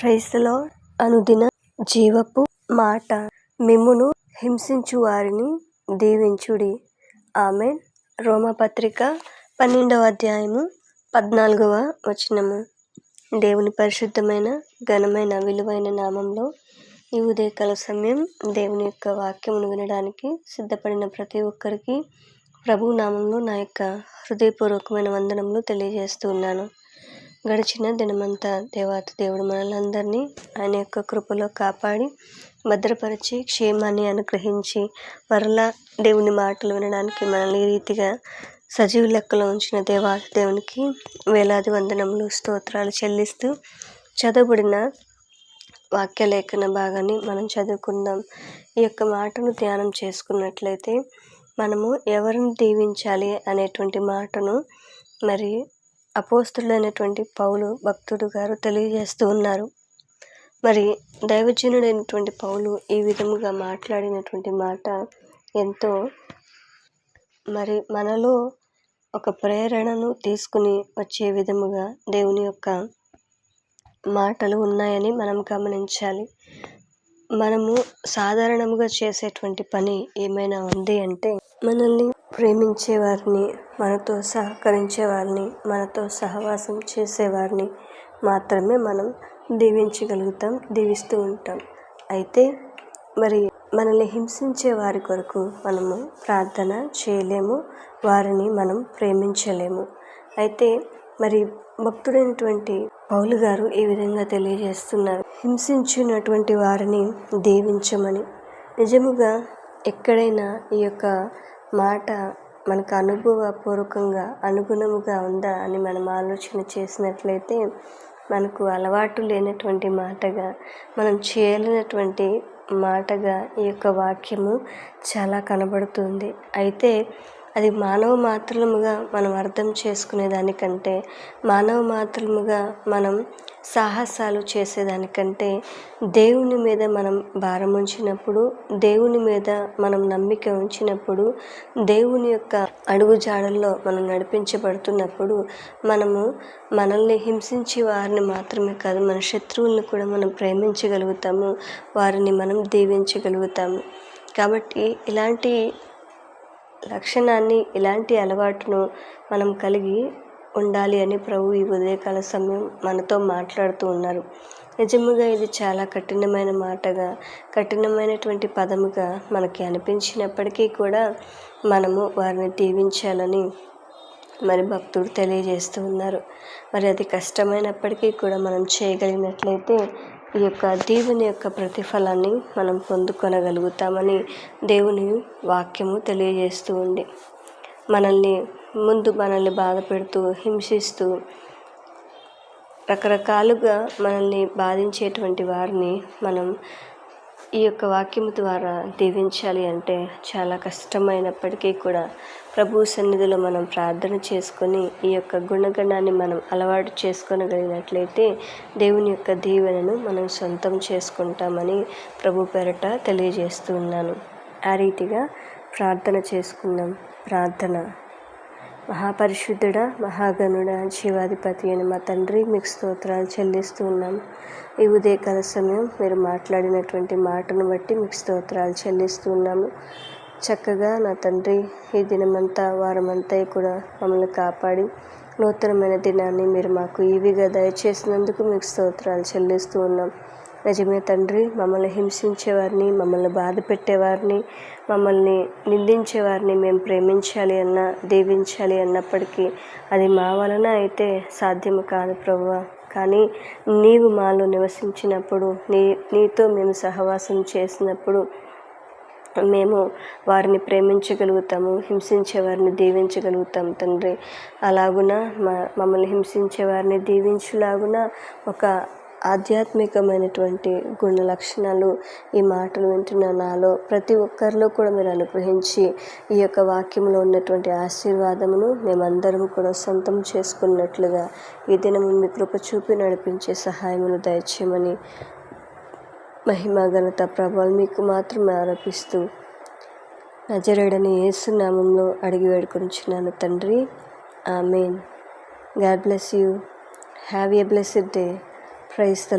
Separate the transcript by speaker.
Speaker 1: క్రైస్తలో అనుదిన జీవపు మాట. మిమ్మును హింసించు వారిని దీవించుడి. ఆమె రోమపత్రిక పన్నెండవ అధ్యాయము పద్నాలుగవ వచనము. దేవుని పరిశుద్ధమైన ఘనమైన విలువైన నామంలో ఈ ఉదయకాల సమయం దేవుని యొక్క వాక్యమును వినడానికి సిద్ధపడిన ప్రతి ఒక్కరికి ప్రభు నామంలో నా యొక్క హృదయపూర్వకమైన వందనములు తెలియజేస్తూ ఉన్నాను. గడిచిన దినమంతా దేవాతి దేవుడు మనలందరినీ ఆయన యొక్క కృపలో కాపాడి భద్రపరిచి క్షేమాన్ని అనుగ్రహించి మరలా దేవుని మాటలు వినడానికి మనల్ని ఈ రీతిగా సజీవ లెక్కలో ఉంచిన దేవాతి దేవునికి వేలాది వందనములు స్తోత్రాలు చెల్లిస్తూ చదవబడిన వాక్యలేఖన భాగాన్ని మనం చదువుకుందాం. ఈ యొక్క మాటను ధ్యానం చేసుకున్నట్లయితే మనము ఎవరిని దీవించాలి అనేటువంటి మాటను మరి అపోస్తులైనటువంటి పౌలు భక్తుడు గారు తెలియజేస్తూ ఉన్నారు. మరి దైవజనుడైనటువంటి పౌలు ఈ విధముగా మాట్లాడినటువంటి మాట ఎంతో మరి మనలో ఒక ప్రేరణను తీసుకుని వచ్చే విధముగా దేవుని యొక్క మాటలు ఉన్నాయని మనం గమనించాలి. మనము సాధారణముగా చేసేటువంటి పని ఏమైనా ఉంది అంటే మనల్ని ప్రేమించే వారిని మనతో సహకరించే వారిని మనతో సహవాసం చేసేవారిని మాత్రమే మనం దీవించగలుగుతాం దీవిస్తూ ఉంటాం. అయితే మరి మనల్ని హింసించే వారి కొరకు మనము ప్రార్థన చేయలేము వారిని మనం ప్రేమించలేము. అయితే మరి భక్తుడైనటువంటి పౌలు గారు ఈ విధంగా తెలియజేస్తున్నారు. హింసించినటువంటి వారిని దీవించమని. నిజముగా ఎక్కడైనా ఈ యొక్క మాట మనకు అనుభవపూర్వకంగా అనుగుణముగా ఉందా అని మనం ఆలోచన చేసినట్లయితే మనకు అలవాటు లేనటువంటి మాటగా మనం చేయలేనటువంటి మాటగా ఈ యొక్క వాక్యము చాలా కనబడుతుంది. అయితే అది మానవ మాత్రముగా మనం అర్థం చేసుకునే దానికంటే మానవ మాత్రముగా మనం సాహసాలు చేసేదానికంటే దేవుని మీద మనం భారం ఉంచినప్పుడు దేవుని మీద మనం నమ్మిక ఉంచినప్పుడు దేవుని యొక్క అడుగు జాడల్లో మనం నడిపించబడుతున్నప్పుడు మనము మనల్ని హింసించే వారిని మాత్రమే కాదు మన శత్రువులను కూడా మనం ప్రేమించగలుగుతాము వారిని మనం దీవించగలుగుతాము. కాబట్టి ఇలాంటి లక్షణాన్ని ఇలాంటి అలవాటును మనం కలిగి ఉండాలి అని ప్రభు ఈ ఉదయకాల సమయం మనతో మాట్లాడుతూ ఉన్నారు. నిజముగా ఇది చాలా కఠినమైన మాటగా కఠినమైనటువంటి పదముగా మనకి అనిపించినప్పటికీ కూడా మనము వారిని దీవించాలని మరి భక్తుడు తెలియజేస్తూ ఉన్నారు. మరి అది కష్టమైనప్పటికీ కూడా మనం చేయగలిగినట్లయితే ఈ యొక్క దేవుని యొక్క ప్రతిఫలాన్ని మనం పొందుకొనగలుగుతామని దేవుని వాక్యము తెలియజేస్తూ ఉంది. మనల్ని ముందు మనల్ని బాధ పెడుతూ హింసిస్తూ రకరకాలుగా మనల్ని బాధించేటువంటి వారిని మనం ఈ యొక్క వాక్యం ద్వారా దీవించాలి అంటే చాలా కష్టమైనప్పటికీ కూడా ప్రభు సన్నిధిలో మనం ప్రార్థన చేసుకొని ఈ యొక్క గుణగణాన్ని మనం అలవాటు చేసుకొనగలిగినట్లయితే దేవుని యొక్క దీవెనను మనం సొంతం చేసుకుంటామని ప్రభు పేరట తెలియజేస్తూ ఉన్నాను. ఆ రీతిగా ప్రార్థన చేసుకుందాం. ప్రార్థన. మహాపరిశుద్ధుడ మహాగణుడ జీవాధిపతి అని మా తండ్రి మీకు స్తోత్రాలు చెల్లిస్తూ ఉన్నాం. ఈ ఉదయకాల సమయం మీరు మాట్లాడినటువంటి మాటను బట్టి మీకు స్తోత్రాలు చెల్లిస్తూ ఉన్నాము. చక్కగా నా తండ్రి ఈ దినమంతా వారమంతా కూడా మమ్మల్ని కాపాడి నూతనమైన దినాన్ని మీరు మాకు ఈవిగా దయచేసినందుకు మీకు స్తోత్రాలు చెల్లిస్తూ ఉన్నాం. నిజమే తండ్రి. మమ్మల్ని హింసించేవారిని మమ్మల్ని బాధ పెట్టేవారిని మమ్మల్ని నిందించేవారిని మేము ప్రేమించాలి అన్న దీవించాలి అన్నప్పటికీ అది మా వలన అయితే సాధ్యం కాదు ప్రభువ. కానీ నీవు మాలో నివసించినప్పుడు నీ నీతో మేము సహవాసం చేసినప్పుడు మేము వారిని ప్రేమించగలుగుతాము హింసించే వారిని దీవించగలుగుతాం తండ్రి. అలాగున మమ్మల్ని హింసించే వారిని దీవించులాగున ఒక ఆధ్యాత్మికమైనటువంటి గుణ లక్షణాలు ఈ మాటలు వింటున్న నాలో ప్రతి ఒక్కరిలో కూడా మీరు అనుగ్రహించి ఈ యొక్క వాక్యంలో ఉన్నటువంటి ఆశీర్వాదమును మేమందరం కూడా సొంతం చేసుకున్నట్లుగా ఈ దినం మీ కృప చూపి నడిపించే సహాయమును దయచేయమని మహిమ ఘనత ప్రభావం మీకు మాత్రమే ఆరోపిస్తూ నజరేడని ఏసునామంలో అడిగి వేడుకొనిచున్నాను తండ్రి. Amen. God bless you. Have a blessed day. praise the lord